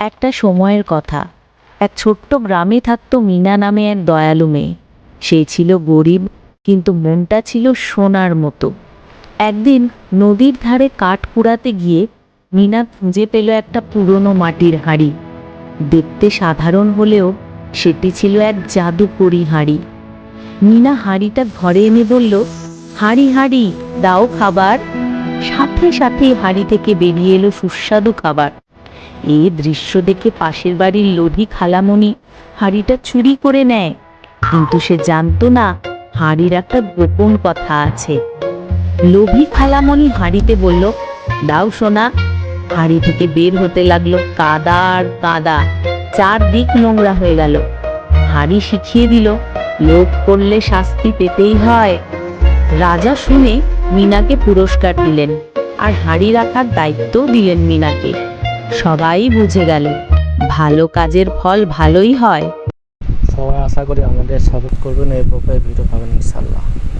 একটা সময়ের কথা। এক ছোট্ট গ্রামে থাকতো মিনা নামে এক দয়ালু মেয়ে। সে ছিল গরিব, কিন্তু মনটা ছিল সোনার মতো। একদিন নদীর ধারে কাঠ কুড়াতে গিয়ে মিনা খুঁজে পেল একটা পুরনো মাটির হাঁড়ি। দেখতে সাধারণ হলেও সেটি ছিল এক জাদুকরি হাঁড়ি। মিনা হাঁড়িটা ঘরে এনে বলল, হাঁড়ি হাঁড়ি, দাও খাবার। সাথে সাথে হাঁড়ি থেকে বেরিয়ে এলো সুস্বাদু খাবার। এই দৃশ্য দেখে পাশের বাড়ির লোভী খালামণি হাঁড়িটা চুরি করে নেয়। কিন্তু সে জানতো না হাঁড়ির একটা গোপন কথা আছে। লোভী খালামণি হাঁড়িতে বলল, দাও সোনা। হাঁড়ি থেকে বের হতে লাগল কাদা আর কাদা। চারদিক নোংরা হয়ে গেল। হাঁড়ি শিখিয়ে দিল, লোভ করলে শাস্তি পেতেই হয়। রাজা শুনে মিনাকে পুরস্কার দিলেন আর হাঁড়ি রাখার দায়িত্বও দিলেন মিনাকে। সবাই বুঝে গেল। ভালো কাজের ফল ভালোই হয়। সবাই আশা করি আমাদের সাপোর্ট করবেন, এই প্রকার ভিডিও পাবেন ইনশাল্লাহ